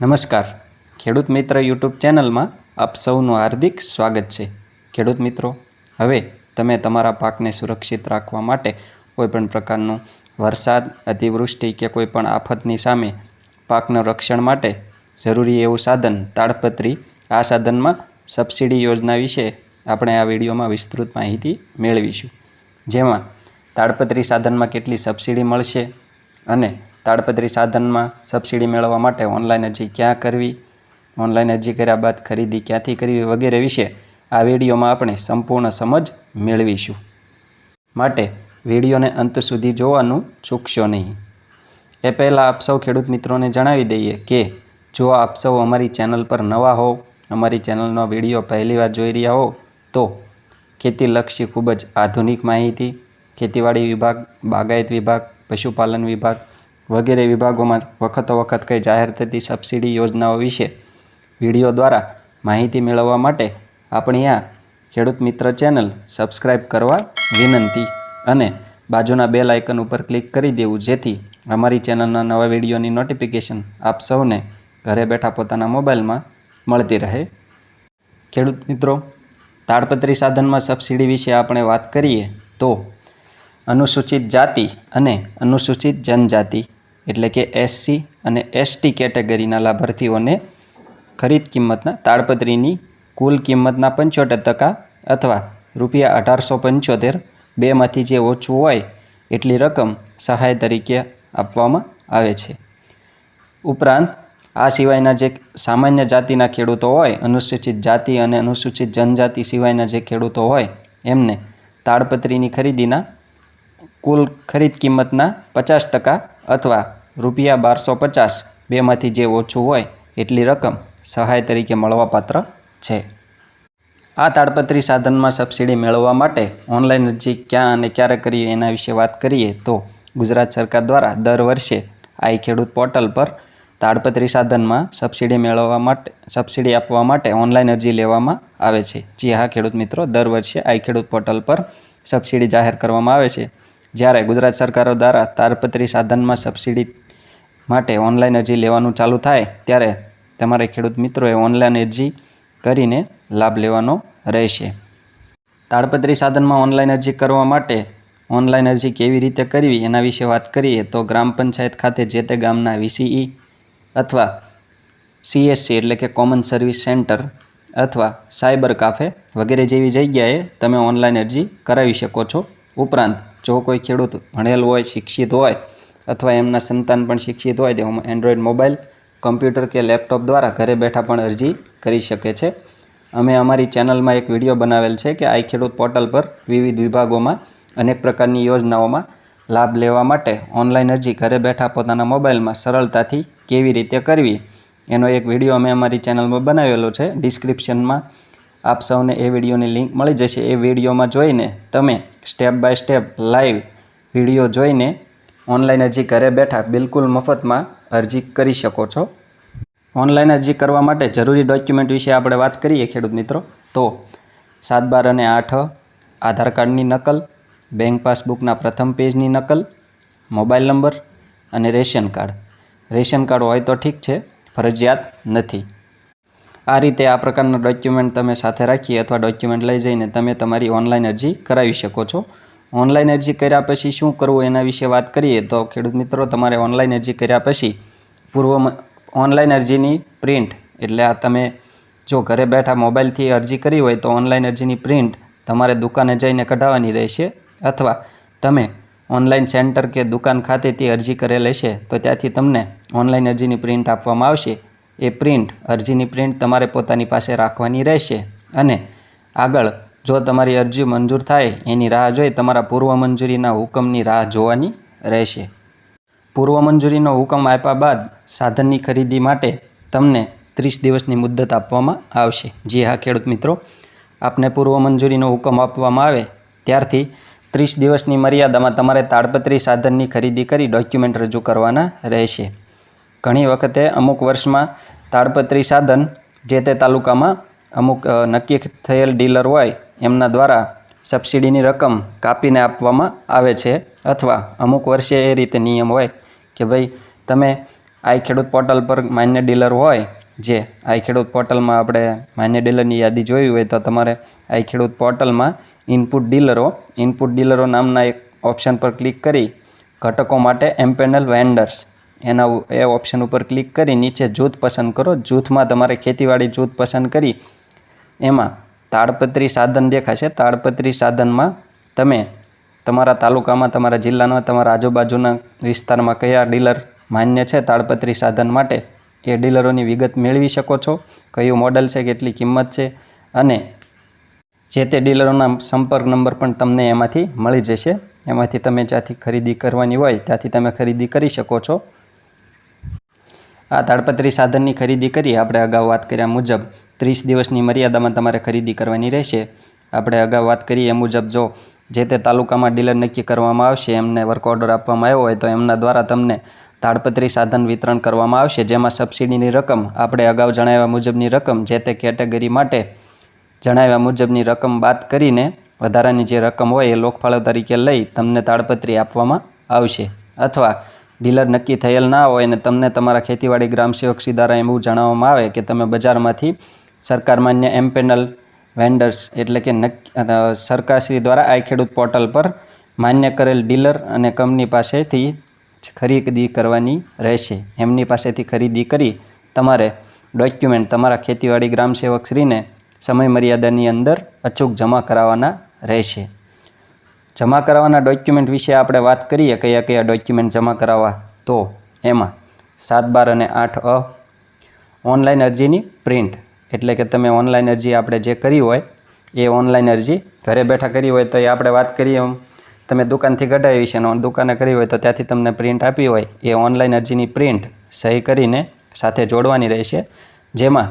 નમસ્કાર. ખેડૂત મિત્ર યુટ્યુબ ચેનલમાં આપ સૌનું હાર્દિક સ્વાગત છે. ખેડૂત મિત્રો, હવે તમે તમારા પાકને સુરક્ષિત રાખવા માટે કોઈપણ પ્રકારનું વરસાદ, અતિવૃષ્ટિ કે કોઈપણ આફતની સામે પાકના રક્ષણ માટે જરૂરી એવું સાધન, તાડપત્રી, આ સાધનમાં સબસિડી યોજના વિશે આપણે આ વિડીયોમાં વિસ્તૃત માહિતી મેળવીશું. જેમાં તાડપત્રી સાધનમાં કેટલી સબસિડી મળશે અને તાડપત્રી સાધનમાં સબસિડી મેળવવા માટે ઓનલાઈન અરજી ક્યાં કરવી? ઓનલાઈન અરજી કર્યા બાદ ખરીદી ક્યાંથી કરવી વગેરે વિશે આ વિડીયોમાં આપણે સંપૂર્ણ સમજ મેળવીશું. માટે વિડીયોને અંત સુધી જોવાનું ચૂકશો નહીં. એ પહેલાં આપ સૌ ખેડૂત મિત્રોને જણાવી દઈએ કે, જો આપ સૌ અમારી ચેનલ પર નવા હો અમારી ચેનલનો વીડિયો પહેલીવાર જોઈ રહ્યા હો તો ખેતીલક્ષી ખૂબ જ આધુનિક માહિતી, ખેતીવાડી વિભાગ, બાગાયત વિભાગ, પશુપાલન વિભાગ વગેરે વિભાગોમાં વખતો વખત કંઈ જાહેર થતી સબસિડી યોજનાઓ વિશે વીડિયો દ્વારા માહિતી મેળવવા માટે આપણી આ ખેડૂત મિત્ર ચેનલ સબસ્ક્રાઈબ કરવા વિનંતી અને બાજુના બેલ આઇકન ઉપર ક્લિક કરી દેવું જેથી અમારી ચેનલના નવા વિડીયોની નોટિફિકેશન આપ સૌને ઘરે બેઠા પોતાના મોબાઈલમાં મળતી રહે. ખેડૂત મિત્રો, તાડપત્રી સાધનમાં સબસિડી વિશે આપણે વાત કરીએ તો અનુસૂચિત જાતિ અને અનુસૂચિત જનજાતિ. એટલે કે એસસી અને એસટી કેટેગરીના લાભાર્થીઓને ખરીદ કિંમતના તાડપત્રીની કુલ કિંમતના પંચોતેર ટકા અથવા રૂપિયા અઢારસો પંચોતેર બેમાંથી જે ઓછું હોય એટલી રકમ સહાય તરીકે આપવામાં આવે છે. ઉપરાંત, આ સિવાયના જે સામાન્ય જાતિના ખેડૂતો હોય, અનુસૂચિત જાતિ અને અનુસૂચિત જનજાતિ સિવાયના જે ખેડૂતો હોય, એમને તાડપત્રીની ખરીદીના કુલ ખરીદ કિંમતના પચાસ ટકા અથવા રૂપિયા બારસો પચાસ બેમાંથી જે ઓછું હોય એટલી રકમ સહાય તરીકે મળવાપાત્ર છે. આ તાડપત્રી સાધનમાં સબસિડી મેળવવા માટે ઓનલાઈન અરજી ક્યાં અને ક્યારે કરીએ એના વિશે વાત કરીએ તો ગુજરાત સરકાર દ્વારા દર વર્ષે આઈ ખેડૂત પોર્ટલ પર તાડપત્રી સાધનમાં સબસિડી મેળવવા માટે, સબસિડી આપવા માટે ઓનલાઈન અરજી લેવામાં આવે છે. જી હા, ખેડૂત મિત્રો, દર વર્ષે આઈ ખેડૂત પોર્ટલ પર સબસિડી જાહેર કરવામાં આવે છે. જ્યારે ગુજરાત સરકારો દ્વારા તાડપત્રી સાધનમાં સબસિડી માટે ઓનલાઈન અરજી લેવાનું ચાલુ થાય ત્યારે તમારે ખેડૂત મિત્રોએ ઓનલાઈન અરજી કરીને લાભ લેવાનો રહેશે. તાડપત્રી સાધનમાં ઓનલાઈન અરજી કરવા માટે ઓનલાઈન અરજી કેવી રીતે કરવી એના વિશે વાત કરીએ તો ગ્રામ પંચાયત ખાતે જે તે ગામના વીસીઈ અથવા સીએસસી એટલે કે કોમન સર્વિસ સેન્ટર અથવા સાયબર કાફે વગેરે જેવી જગ્યાએ તમે ઓનલાઈન અરજી કરાવી શકો છો. ઉપરાંત જો કોઈ ખેડૂત ભણેલ હોય, શિક્ષિત હોય અથવા એમના સંતાન પણ શિક્ષિત હોય તો એન્ડ્રોઈડ મોબાઈલ કમ્પ્યુટર કે લેપટોપ દ્વારા ઘરે બેઠા પણ અરજી કરી શકે છે. અમે અમારી ચેનલમાં એક વીડિયો બનાવેલ છે કે આઈ ખેડૂત પોર્ટલ પર વિવિધ વિભાગોમાં અનેક પ્રકારની યોજનાઓમાં લાભ લેવા માટે ઓનલાઈન અરજી ઘરે બેઠા પોતાના મોબાઈલમાં સરળતાથી કેવી રીતે કરવી, એનો એક વીડિયો અમે અમારી ચેનલમાં બનાવેલો છે. ડિસ્ક્રિપ્શનમાં આપ સૌને એ વિડીયોની લિંક મળી જશે. એ વિડીયોમાં જોઈને તમે step by step live video જોઈને ઓનલાઈન અરજી ઘરે બેઠા બિલકુલ મફતમાં અરજી કરી શકો છો. ઓનલાઈન અરજી કરવા માટે જરૂરી ડોક્યુમેન્ટ વિશે આપણે વાત કરીએ, ખેડૂત મિત્રો. તો સાત બાર અને આઠ, આધાર કાર્ડની નકલ, બેંક પાસબુકના પ્રથમ પેજની નકલ, મોબાઈલ નંબર અને રેશન કાર્ડ. રેશન કાર્ડ હોય તો ઠીક છે, ફરજિયાત નથી. આ રીતે આ પ્રકારના ડોક્યુમેન્ટ તમે સાથે રાખી અથવા ડોક્યુમેન્ટ લઈ જઈને તમે તમારી ઓનલાઈન અરજી કરાવી શકો છો. ઓનલાઈન અરજી કર્યા પછી શું કરવું એના વિશે વાત કરીએ તો ખેડૂત મિત્રો, તમારે ઓનલાઈન અરજી કર્યા પછી પૂર્વ ઓનલાઈન અરજીની પ્રિન્ટ, એટલે આ તમે જો ઘરે બેઠા મોબાઈલથી અરજી કરી હોય તો ઓનલાઈન અરજીની પ્રિન્ટ તમારે દુકાને જઈને કઢાવવાની રહેશે અથવા તમે ઓનલાઈન સેન્ટર કે દુકાન ખાતેથી અરજી કરેલ હશે તો ત્યાંથી તમને ઓનલાઈન અરજીની પ્રિન્ટ આપવામાં આવશે. એ પ્રિન્ટ, અરજીની પ્રિન્ટ તમારે પોતાની પાસે રાખવાની રહેશે અને આગળ જો તમારી અરજી મંજૂર થાય, એની રાહ જોઈ તમારા પૂર્વ મંજૂરીના હુકમની રાહ જોવાની રહેશે. પૂર્વ મંજૂરીનો હુકમ આપ્યા બાદ સાધનની ખરીદી માટે તમને ત્રીસ દિવસની મુદ્દત આપવામાં આવશે. જી હા, ખેડૂત મિત્રો. આપને પૂર્વ મંજૂરીનો હુકમ આપવામાં આવે, ત્યારથી ત્રીસ દિવસની મર્યાદામાં તમારે તાડપત્રી સાધનની ખરીદી કરી ડોક્યુમેન્ટ રજૂ કરવાના રહેશે. ઘણી વખતે અમુક વર્ષમાં તાડપત્રી સાધન જે તે તાલુકામાં અમુક નક્કી થયેલ ડીલર હોય એમના દ્વારા સબસિડીની રકમ કાપીને આપવામાં આવે છે અથવા અમુક વર્ષે એ રીતે નિયમ હોય કે ભાઈ તમે આઈ ખેડૂત પોર્ટલ પર માન્ય ડીલર હોય, જે આઈ ખેડૂત પોર્ટલમાં આપણે માન્ય ડીલરની યાદી જોઈ હોય તો તમારે આઈ ખેડૂત પોર્ટલમાં ઇનપુટ ડીલરો ઇનપુટ ડીલરો નામના એક ઓપ્શન પર ક્લિક કરી ઘટકો માટે એમ્પેનલ વેન્ડર્સ એના એ ઓપ્શન ઉપર ક્લિક કરી નીચે જૂથ પસંદ કરો. જૂથમાં તમારે ખેતીવાડી જૂથ પસંદ કરી, એમાં તાડપત્રી સાધન દેખાશે. તાડપત્રી સાધનમાં તમે તમારા તાલુકામાં, તમારા જિલ્લાના, તમારા આજુબાજુના વિસ્તારમાં કયા ડીલર માન્ય છે તાડપત્રી સાધન માટે? એ ડીલરોની વિગત મેળવી શકો છો. કયું મોડલ છે, કેટલી કિંમત છે અને જે તે ડીલરોના સંપર્ક નંબર પણ તમને એમાંથી મળી જશે. એમાંથી તમે જ્યાંથી ખરીદી કરવાની હોય, ત્યાંથી તમે ખરીદી કરી શકો છો. આ તાડપત્રી સાધનની ખરીદી કરી આપણે અગાઉ વાત કર્યા મુજબ. ત્રીસ દિવસની મર્યાદામાં તમારે ખરીદી કરવાની રહેશે. આપણે અગાઉ વાત કરી એ મુજબ જો જે તે તાલુકામાં ડીલર નક્કી કરવામાં આવશે, એમને વર્ક ઓર્ડર આપવામાં આવ્યો હોય તો એમના દ્વારા તમને તાડપત્રી સાધન વિતરણ કરવામાં આવશે, જેમાં સબસિડીની રકમ આપણે અગાઉ જણાવ્યા મુજબની રકમ જે તે કેટેગરી માટે જણાવ્યા મુજબની રકમ બાદ કરીને વધારાની જે રકમ હોય એ લોકફાળો તરીકે લઈ તમને તાડપત્રી આપવામાં આવશે. અથવા ડીલર નક્કી થયેલ ના હોય અને તમને તમારા ખેતીવાડી ગ્રામ સેવકશ્રી દ્વારા એવું જણાવવામાં આવે કે તમે બજારમાંથી સરકાર માન્ય એમ પેનલ વેન્ડર્સ એટલે કે નક્કી સરકારશ્રી દ્વારા આ ખેડૂત પોર્ટલ પર માન્ય કરેલ ડીલર અને કંપની પાસેથી ખરીદી કરવાની રહેશે. એમની પાસેથી ખરીદી કરી તમારે ડોક્યુમેન્ટ તમારા ખેતીવાડી ગ્રામ સેવકશ્રીને સમય મર્યાદાની અંદર અચૂક જમા કરાવવાના રહેશે. જમા કરાવવાના ડોક્યુમેન્ટ વિશે આપણે વાત કરીએ, કયા કયા ડોક્યુમેન્ટ જમા કરાવવા? તો એમાં સાત બાર અને આઠ અ ઓનલાઈન અરજીની પ્રિન્ટ એટલે કે તમે ઓનલાઈન અરજી આપણે જે કરી હોય, એ ઓનલાઈન અરજી ઘરે બેઠા કરી હોય તો એ આપણે વાત કરીએ એમ. તમે દુકાનથી કઢાવી છે અને દુકાને કરી હોય તો ત્યાંથી તમને પ્રિન્ટ આપી હોય, એ ઓનલાઈન અરજીની પ્રિન્ટ સહી કરીને સાથે જોડવાની રહેશે. જેમાં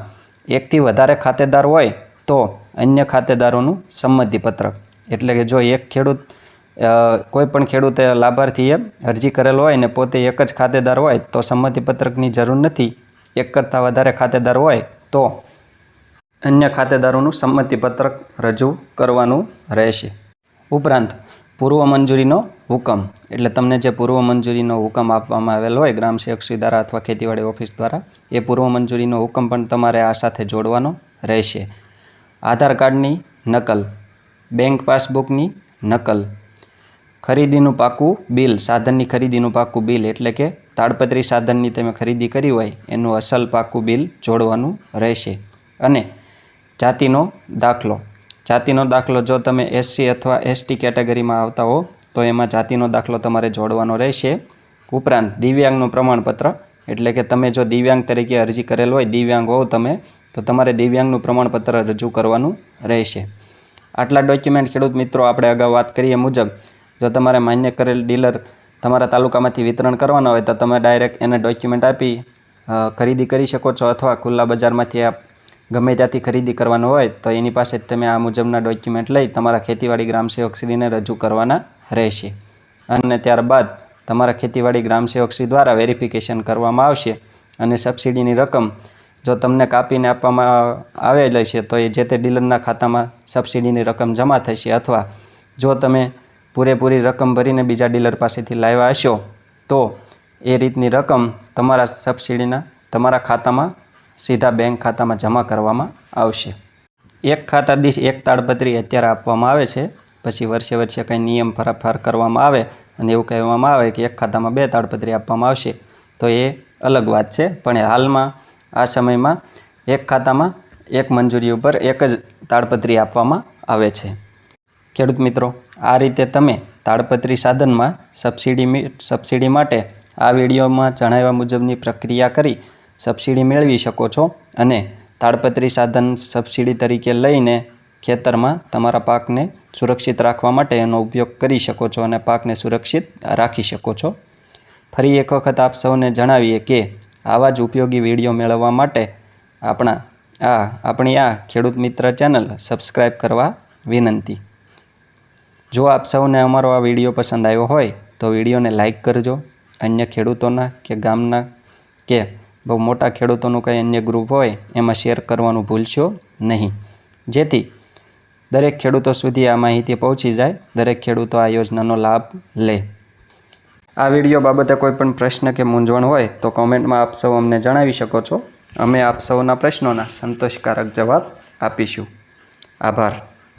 એકથી વધારે ખાતેદાર હોય તો અન્ય ખાતેદારોનું સંમતિપત્રક. એટલે કે જો એક ખેડૂત કોઈપણ કોઈ પણ ખેડૂતે લાભાર્થીએ અરજી કરેલ હોય ને પોતે એક જ ખાતેદાર હોય તો સંમતિપત્રકની જરૂર નથી. એક કરતાં વધારે ખાતેદાર હોય તો અન્ય ખાતેદારોનું સંમતિપત્રક રજૂ કરવાનું રહેશે. ઉપરાંત, પૂર્વ મંજૂરીનો હુકમ. એટલે તમને જે પૂર્વ મંજૂરીનો હુકમ આપવામાં આવેલ હોય, ગ્રામ સેવકશ્રી દ્વારા અથવા ખેતીવાડી ઓફિસ દ્વારા, એ પૂર્વ મંજૂરીનો હુકમ પણ તમારે આ સાથે જોડવાનો રહેશે. આધાર કાર્ડની નકલ. બેંક પાસબુકની નકલ. ખરીદીનું પાકું બિલ. સાધનની ખરીદીનું પાકું બિલ. એટલે કે તાડપત્રી સાધનની તમે ખરીદી કરી હોય, એનું અસલ પાકું બિલ જોડવાનું રહેશે. અને જાતિનો દાખલો. જાતિનો દાખલો જો તમે એસસી અથવા એસટી કેટેગરીમાં આવતા હો, તો એમાં જાતિનો દાખલો તમારે જોડવાનો રહેશે. ઉપરાંત દિવ્યાંગનું પ્રમાણપત્ર, એટલે કે તમે જો દિવ્યાંગ તરીકે અરજી કરેલ હોય, દિવ્યાંગ હોવ તમે, તો તમારે દિવ્યાંગનું પ્રમાણપત્ર રજૂ કરવાનું રહેશે. આટલા ડોક્યુમેન્ટ ખેડૂત મિત્રો આપણે અગાઉ વાત કરીએ મુજબ, જો તમારે માન્ય કરેલ ડીલર તમારા તાલુકામાંથી વિતરણ કરવાના હોય, તો તમે ડાયરેક્ટ એને ડોક્યુમેન્ટ આપી ખરીદી કરી શકો છો અથવા ખુલ્લા બજારમાંથી આપ ગમે ત્યાંથી ખરીદી કરવાનું હોય, તો એની પાસે તમે આ મુજબના ડોક્યુમેન્ટ લઈ તમારા ખેતીવાડી ગ્રામ સેવકશ્રીને રજૂ કરવાના રહેશે. અને ત્યારબાદ તમારા ખેતીવાડી ગ્રામ સેવકશ્રી દ્વારા વેરિફિકેશન કરવામાં આવશે અને સબસિડીની રકમ જો તમને કાપીને આપવામાં આવેલ છે તો એ જે તે ડીલરના ખાતામાં સબસિડીની રકમ જમા થશે. અથવા જો તમે પૂરેપૂરી રકમ ભરીને બીજા ડીલર પાસેથી લાવ્યા હશો, તો એ રીતની રકમ તમારા સબસિડીના તમારા ખાતામાં સીધા બેંક ખાતામાં જમા કરવામાં આવશે. એક ખાતા દીઠ એક તાડપત્રી અત્યારે આપવામાં આવે છે. પછી વર્ષે વર્ષે કંઈ નિયમ ફેરફાર કરવામાં આવે અને એવું કહેવામાં આવે કે એક ખાતામાં બે તાડપત્રી આપવામાં આવશે. તો એ અલગ વાત છે. પણ હાલમાં, આ સમયમાં એક ખાતામાં એક મંજૂરી ઉપર એક જ તાડપત્રી આપવામાં આવે છે. ખેડૂત મિત્રો, આ રીતે તમે તાડપત્રી સાધનમાં સબસિડી સબસિડી માટે આ વિડીયોમાં જણાવ્યા મુજબની પ્રક્રિયા કરી સબસિડી મેળવી શકો છો અને તાડપત્રી સાધન સબસિડી તરીકે લઈને ખેતરમાં તમારા પાકને સુરક્ષિત રાખવા માટે એનો ઉપયોગ કરી શકો છો અને પાકને સુરક્ષિત રાખી શકો છો. ફરી એક વખત આપ સૌને જણાવીએ કે આવા જ ઉપયોગી વીડિયો મેળવવા માટે આપણા આ, આપણી આ ખેડૂત મિત્ર ચેનલ સબસ્ક્રાઈબ કરવા વિનંતી. જો આપ સૌને અમારો આ વીડિયો પસંદ આવ્યો હોય તો વિડીયોને લાઇક કરજો. અન્ય ખેડૂતોના કે ગામના કે બહુ મોટા ખેડૂતોનું કંઈ અન્ય ગ્રુપ હોય, એમાં શેર કરવાનું ભૂલશો નહીં. જેથી દરેક ખેડૂતો સુધી આ માહિતી પહોંચી જાય, દરેક ખેડૂતો આ યોજનાનો લાભ લે. આ વીડિયો બાબતે કોઈ પણ પ્રશ્ન કે મૂંઝવણ હોય તો કોમેન્ટમાં આપ સૌ અમને જણાવી શકો છો. અમે આપ સૌના પ્રશ્નોના સંતોષકારક જવાબ આપીશું. આભાર.